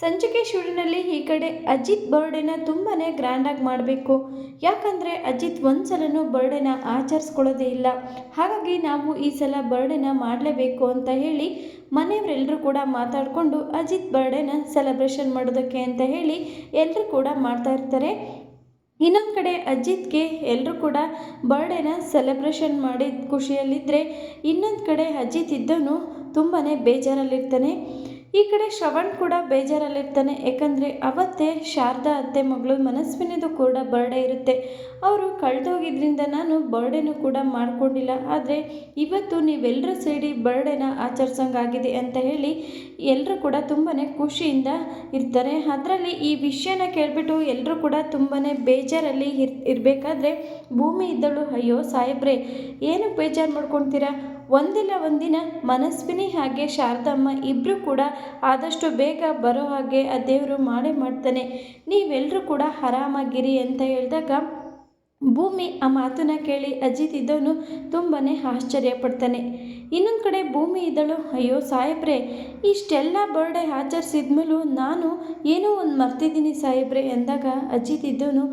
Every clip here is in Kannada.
ಸಂಚಿಕೆ ಶೂಟಿನಲ್ಲಿ ಈ ಕಡೆ ಅಜಿತ್ ಬರ್ಡೇನ ತುಂಬಾ ಗ್ರ್ಯಾಂಡಾಗಿ ಮಾಡಬೇಕು. ಯಾಕಂದರೆ ಅಜಿತ್ ಒಂದು ಸಲನೂ ಬರ್ಡೇನ ಆಚರಿಸ್ಕೊಳ್ಳೋದೇ ಇಲ್ಲ. ಹಾಗಾಗಿ ನಾವು ಈ ಸಲ ಬರ್ಡೇನ ಮಾಡಲೇಬೇಕು ಅಂತ ಹೇಳಿ ಮನೆಯವರೆಲ್ಲರೂ ಕೂಡ ಮಾತಾಡಿಕೊಂಡು ಅಜಿತ್ ಬರ್ಡೇನ ಸೆಲೆಬ್ರೇಷನ್ ಮಾಡೋದಕ್ಕೆ ಅಂತ ಹೇಳಿ ಎಲ್ಲರೂ ಕೂಡ ಮಾಡ್ತಾ ಇರ್ತಾರೆ. ಇನ್ನೊಂದು ಕಡೆ ಅಜಿತ್ಗೆ ಎಲ್ಲರೂ ಕೂಡ ಬರ್ಡೇನ ಸೆಲೆಬ್ರೇಷನ್ ಮಾಡಿದ ಖುಷಿಯಲ್ಲಿದ್ದರೆ ಇನ್ನೊಂದು ಕಡೆ ಅಜಿತ್ ಇದ್ದವನು ತುಂಬಾ ಬೇಜಾರಲ್ಲಿರ್ತಾನೆ. ಈ ಕಡೆ ಶ್ರವಣ್ ಕೂಡ ಬೇಜಾರಲ್ಲಿರ್ತಾನೆ, ಯಾಕಂದರೆ ಅವತ್ತೇ ಶಾರದಾ ಅತ್ತೆ ಮಗಳು ಮನಸ್ವಿನಿದು ಕೂಡ ಬರ್ಡೇ ಇರುತ್ತೆ. ಅವರು ಕಳೆದೋಗಿದ್ರಿಂದ ನಾನು ಬರ್ಡೇನೂ ಕೂಡ ಮಾಡಿಕೊಂಡಿಲ್ಲ. ಆದರೆ ಇವತ್ತು ನೀವೆಲ್ಲರೂ ಸೇರಿ ಬರ್ಡೇನ ಆಚರಿಸೋಂಗಾಗಿದೆ ಅಂತ ಹೇಳಿ ಎಲ್ಲರೂ ಕೂಡ ತುಂಬಾ ಖುಷಿಯಿಂದ ಇರ್ತಾರೆ. ಅದರಲ್ಲಿ ಈ ವಿಷಯನ ಕೇಳಿಬಿಟ್ಟು ಎಲ್ಲರೂ ಕೂಡ ತುಂಬಾ ಬೇಜಾರಲ್ಲಿ ಇರ್, ಇರಬೇಕಾದ್ರೆ ಭೂಮಿ ಇದ್ದಳು, ಅಯ್ಯೋ ಸಾಹೇಬ್ರೆ, ಏನು ಬೇಜಾರು ಮಾಡ್ಕೊತೀರಾ? ಒಂದಿಲ್ಲ ಒಂದಿನ ಮನಸ್ವಿನಿ ಹಾಗೆ ಶಾರದಮ್ಮ ಇಬ್ಬರು ಕೂಡ ಆದಷ್ಟು ಬೇಗ ಬರೋ ಹಾಗೆ ಆ ದೇವರು ಮಾಡೇ ಮಾಡ್ತಾನೆ. ನೀವೆಲ್ಲರೂ ಕೂಡ ಆರಾಮಾಗಿರಿ ಅಂತ ಹೇಳಿದಾಗ ಭೂಮಿ ಆ ಮಾತನ್ನ ಕೇಳಿ ಅಜಿತ್ ಇದ್ದವನು ತುಂಬಾ ಆಶ್ಚರ್ಯ ಪಡ್ತಾನೆ ಇನ್ನೊಂದು ಕಡೆ ಭೂಮಿ ಇದ್ದಳು, ಅಯ್ಯೋ ಸಾಹೇಬ್ರೆ, ಇಷ್ಟೆಲ್ಲ ಬರ್ಡೇ ಆಚರಿಸಿದ್ಮೇಲೂ ನಾನು ಏನೋ ಒಂದು ಮರ್ತಿದ್ದೀನಿ ಸಾಹೇಬ್ರೆ ಎಂದಾಗ ಅಜಿತ್ ಇದ್ದವನು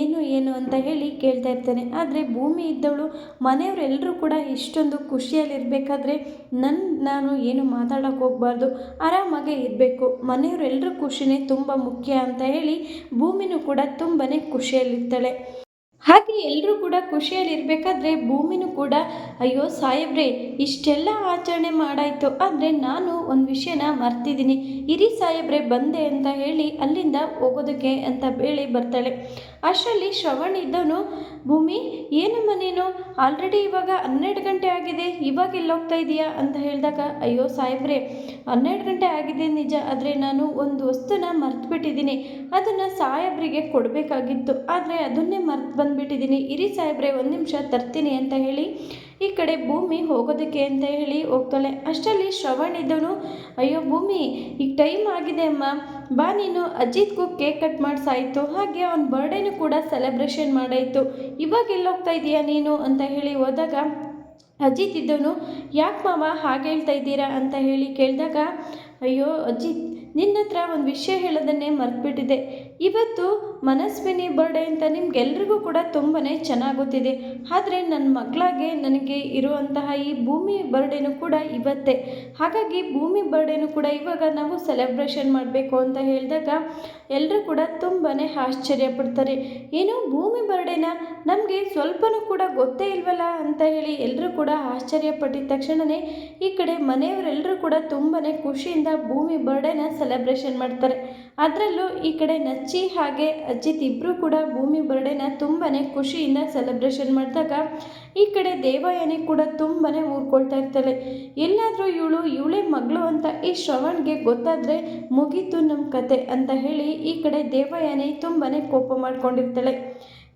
ಏನು ಏನು ಅಂತ ಹೇಳಿ ಕೇಳ್ತಾ ಇರ್ತಾನೆ. ಆದರೆ ಭೂಮಿ ಇದ್ದವಳು ಮನೆಯವರೆಲ್ಲರೂ ಕೂಡ ಇಷ್ಟೊಂದು ಖುಷಿಯಲ್ಲಿರಬೇಕಾದ್ರೆ ನನ್ನ ನಾನು ಏನು ಮಾತಾಡೋಕೆ ಹೋಗಬಾರ್ದು, ಆರಾಮಾಗೆ ಇರಬೇಕು. ಮನೆಯವರೆಲ್ಲರೂ ಖುಷಿನೇ ತುಂಬ ಮುಖ್ಯ ಅಂತ ಹೇಳಿ ಭೂಮಿನೂ ಕೂಡ ತುಂಬಾ ಖುಷಿಯಲ್ಲಿರ್ತಾಳೆ. ಹಾಗೆ ಎಲ್ಲರೂ ಕೂಡ ಖುಷಿಯಲ್ಲಿರಬೇಕಾದ್ರೆ ಭೂಮಿನೂ ಕೂಡ, ಅಯ್ಯೋ ಸಾಹೇಬ್ರೆ, ಇಷ್ಟೆಲ್ಲ ಆಚರಣೆ ಮಾಡಾಯಿತು. ಆದರೆ ನಾನು ಒಂದು ವಿಷಯನ ಮರ್ತಿದ್ದೀನಿ ಇರಿ ಸಾಹೇಬ್ರೆ, ಬಂದೆ ಅಂತ ಹೇಳಿ ಅಲ್ಲಿಂದ ಹೋಗೋದಕ್ಕೆ ಅಂತ ಹೇಳಿ ಬರ್ತಾಳೆ. ಅಷ್ಟರಲ್ಲಿ ಶ್ರವಣ್ ಇದ್ದವನು ಭೂಮಿ ಏನಮ್ಮ ನೀನು? ಆಲ್ರೆಡಿ ಇವಾಗ ಹನ್ನೆರಡು ಗಂಟೆ ಆಗಿದೆ, ಇವಾಗ ಎಲ್ಲಿ ಹೋಗ್ತಾ ಇದೀಯಾ? ಅಂತ ಹೇಳಿದಾಗ, ಅಯ್ಯೋ ಸಾಹೇಬ್ರೆ, ಹನ್ನೆರಡು ಗಂಟೆ ಆಗಿದೆ ನಿಜ, ಆದರೆ ನಾನು ಒಂದು ವಸ್ತುನ ಮರ್ತು ಬಿಟ್ಟಿದ್ದೀನಿ ಅದನ್ನು ಸಾಹೇಬ್ರಿಗೆ ಕೊಡಬೇಕಾಗಿತ್ತು, ಆದರೆ ಅದನ್ನೇ ಮರ್ತು ಬಂದುಬಿಟ್ಟಿದ್ದೀನಿ ಇರಿ ಸಾಹೇಬ್ರೆ, ಒಂದು ನಿಮಿಷ ತರ್ತೀನಿ ಅಂತ ಹೇಳಿ ಈ ಕಡೆ ಭೂಮಿ ಹೋಗೋದಕ್ಕೆ ಅಂತ ಹೇಳಿ ಹೋಗ್ತಾಳೆ. ಅಷ್ಟರಲ್ಲಿ ಶ್ರವಣ್ ಇದ್ದವನು ಅಯ್ಯೋ ಭೂಮಿ ಈಗ ಟೈಮ್ ಆಗಿದೆ ಅಮ್ಮ. ಬಾ ನೀನು, ಅಜಿತ್ಗೂ ಕೇಕ್ ಕಟ್ ಮಾಡಿಸಾಯಿತು ಹಾಗೆ ಅವನ ಬರ್ಡೇನು ಕೂಡ ಸೆಲೆಬ್ರೇಷನ್ ಮಾಡಾಯಿತು. ಇವಾಗ ಎಲ್ಲಿ ಹೋಗ್ತಾ ಇದೀಯಾ ನೀನು? ಅಂತ ಹೇಳಿ ಹೋದಾಗ, ಅಜಿತ್ ಇದ್ದವನು ಯಾಕೆ ಮಾವ ಹಾಗೆ ಹೇಳ್ತಾ ಇದ್ದೀರಾ? ಅಂತ ಹೇಳಿ ಕೇಳಿದಾಗ, ಅಯ್ಯೋ ಅಜಿತ್ ನಿನ್ನ ಹತ್ರ ಒಂದು ವಿಷಯ ಹೇಳೋದನ್ನೇ ಮರ್ತುಬಿಟ್ಟಿದೆ. ಇವತ್ತು ಮನಸ್ವಿನಿ ಬರ್ಡೇ ಅಂತ ನಿಮ್ಗೆಲ್ರಿಗೂ ಕೂಡ ತುಂಬಾ ಚೆನ್ನಾಗುತ್ತಿದೆ. ಆದರೆ ನನ್ನ ಮಕ್ಕಳಾಗೆ ನನಗೆ ಇರುವಂತಹ ಈ ಭೂಮಿ ಬರ್ಡೇನೂ ಕೂಡ ಇವತ್ತೇ. ಹಾಗಾಗಿ ಭೂಮಿ ಬರ್ಡೇನೂ ಕೂಡ ಇವಾಗ ನಾವು ಸೆಲೆಬ್ರೇಷನ್ ಮಾಡಬೇಕು ಅಂತ ಹೇಳಿದಾಗ ಎಲ್ಲರೂ ಕೂಡ ತುಂಬಾ ಆಶ್ಚರ್ಯ ಪಡ್ತಾರೆ. ಏನು ಭೂಮಿ ಬರ್ಡೇನ ನಮಗೆ ಸ್ವಲ್ಪನೂ ಕೂಡ ಗೊತ್ತೇ ಇಲ್ವಲ್ಲ ಅಂತ ಹೇಳಿ ಎಲ್ಲರೂ ಕೂಡ ಆಶ್ಚರ್ಯ ಪಟ್ಟಿದ ತಕ್ಷಣವೇ ಈ ಕಡೆ ಮನೆಯವರೆಲ್ಲರೂ ಕೂಡ ತುಂಬಾ ಖುಷಿಯಿಂದ ಭೂಮಿ ಬರ್ಡೇನ ಸೆಲೆಬ್ರೇಷನ್ ಮಾಡ್ತಾರೆ. ಅದರಲ್ಲೂ ಈ ಕಡೆ ನಚ್ಚಿ ಹಾಗೆ ಅಜ್ಜಿತ್ ಇಬ್ಬರು ಕೂಡ ಭೂಮಿ ಬರ್ಡೇನ ತುಂಬಾ ಖುಷಿಯಿಂದ ಸೆಲೆಬ್ರೇಷನ್ ಮಾಡಿದಾಗ ಈ ಕಡೆ ದೇವಯಾನಿ ಕೂಡ ತುಂಬಾ ಊರ್ಕೊಳ್ತಾ ಇರ್ತಾಳೆ. ಎಲ್ಲಾದರೂ ಇವಳು ಇವಳೇ ಮಗಳು ಅಂತ ಈ ಶ್ರವಣ್ಗೆ ಗೊತ್ತಾದರೆ ಮುಗೀತು ನಮ್ಮ ಕತೆ ಅಂತ ಹೇಳಿ ಈ ಕಡೆ ದೇವಯಾನಿ ತುಂಬಾ ಕೋಪ ಮಾಡ್ಕೊಂಡಿರ್ತಾಳೆ.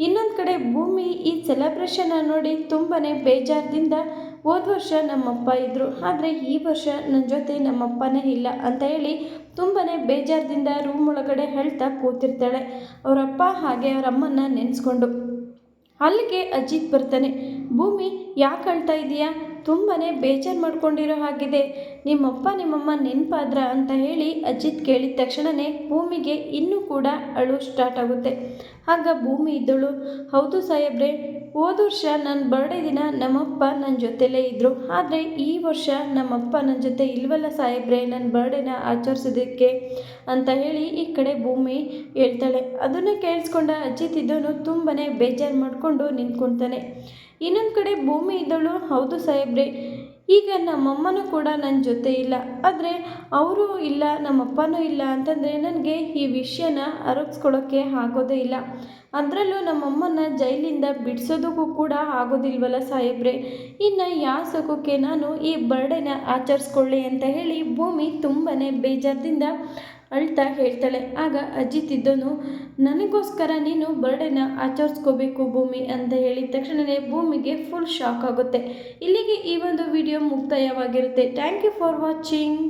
ಇನ್ನೊಂದು ಕಡೆ ಭೂಮಿ ಈ ಸೆಲೆಬ್ರೇಷನ್ನ ನೋಡಿ ತುಂಬಾ ಬೇಜಾರದಿಂದ ಹೋದ ವರ್ಷ ನಮ್ಮಪ್ಪ ಇದ್ದರು ಆದರೆ ಈ ವರ್ಷ ನನ್ನ ಜೊತೆ ನಮ್ಮಪ್ಪನೇ ಇಲ್ಲ ಅಂತ ಹೇಳಿ ತುಂಬಾ ಬೇಜಾರದಿಂದ ರೂಮ್ ಒಳಗಡೆ ಹೇಳ್ತಾ ಕೂತಿರ್ತಾಳೆ. ಅವರಪ್ಪ ಹಾಗೆ ಅವರ ಅಮ್ಮನ್ನ ನೆನೆಸ್ಕೊಂಡು, ಅಲ್ಲಿಗೆ ಅಜಿತ್ ಬರ್ತಾನೆ. ಭೂಮಿ ಯಾಕೆ ಅಳ್ತಾ ಇದೀಯಾ? ತುಂಬಾ ಬೇಜಾರು ಮಾಡ್ಕೊಂಡಿರೋ ಹಾಗಿದೆ. ನಿಮ್ಮಪ್ಪ, ನಿಮ್ಮಮ್ಮ ನೆನಪಾದ್ರ ಅಂತ ಹೇಳಿ ಅಜಿತ್ ಕೇಳಿದ ತಕ್ಷಣವೇ ಭೂಮಿಗೆ ಇನ್ನೂ ಕೂಡ ಅಳು ಸ್ಟಾರ್ಟ್ ಆಗುತ್ತೆ. ಆಗ ಭೂಮಿ ಇದ್ದಳು. ಹೌದು ಸಾಹೇಬ್ರೆ, ಹೋದ ವರ್ಷ ನನ್ನ ಬರ್ಡೇ ದಿನ ನಮ್ಮಪ್ಪ ನನ್ನ ಜೊತೆಲೇ ಇದ್ದರು ಆದರೆ ಈ ವರ್ಷ ನಮ್ಮಪ್ಪ ನನ್ನ ಜೊತೆ ಇಲ್ವಲ್ಲ ಸಾಹೇಬ್ರೆ ನನ್ನ ಬರ್ಡೇನ ಆಚರಿಸೋದಕ್ಕೆ ಅಂತ ಹೇಳಿ ಈ ಕಡೆ ಭೂಮಿ ಹೇಳ್ತಾಳೆ. ಅದನ್ನು ಕೇಳಿಸ್ಕೊಂಡ ಅಜಿತ್ ಇದ್ದವನು ತುಂಬಾ ಬೇಜಾರು ಮಾಡಿಕೊಂಡು ನಿಂತ್ಕೊತಾನೆ. ಇನ್ನೊಂದು ಕಡೆ ಭೂಮಿ ಇದ್ದಳು. ಹೌದು ಸಾಹೇಬ್ರೆ, ಈಗ ನಮ್ಮಮ್ಮನೂ ಕೂಡ ನನ್ನ ಜೊತೆ ಇಲ್ಲ. ಆದರೆ ಅವರೂ ಇಲ್ಲ, ನಮ್ಮಪ್ಪನೂ ಇಲ್ಲ ಅಂತಂದರೆ ನನಗೆ ಈ ವಿಷಯನ ಅರಗಿಸ್ಕೊಳ್ಳೋಕ್ಕೆ ಆಗೋದೇ ಇಲ್ಲ. ಅದರಲ್ಲೂ ನಮ್ಮಮ್ಮನ ಜೈಲಿಂದ ಬಿಡಿಸೋದಕ್ಕೂ ಕೂಡ ಆಗೋದಿಲ್ವಲ್ಲ ಸಾಹೇಬ್ರೆ? ಇನ್ನು ಯಾವ ಸುಖಕ್ಕೆ ನಾನು ಈ ಬರ್ಡೇನ ಆಚರಿಸ್ಕೊಳ್ಳಿ ಅಂತ ಹೇಳಿ ಭೂಮಿ ತುಂಬಾ ಬೇಜಾರದಿಂದ ಅಳ್ತಾ ಹೇಳ್ತಾಳೆ. ಆಗ ಅಜಿತ್ ತಿದ್ದನು ನನಗೋಸ್ಕರ ನೀನು ಬರ್ಡೇನ ಆಚರಿಸ್ಕೋಬೇಕು ಭೂಮಿ ಅಂತ ಹೇಳಿದ ತಕ್ಷಣವೇ ಭೂಮಿಗೆ ಫುಲ್ ಶಾಕ್ ಆಗುತ್ತೆ. ಇಲ್ಲಿಗೆ ಈ ಒಂದು video ಮುಕ್ತಾಯವಾಗಿರುತ್ತೆ. Thank you for watching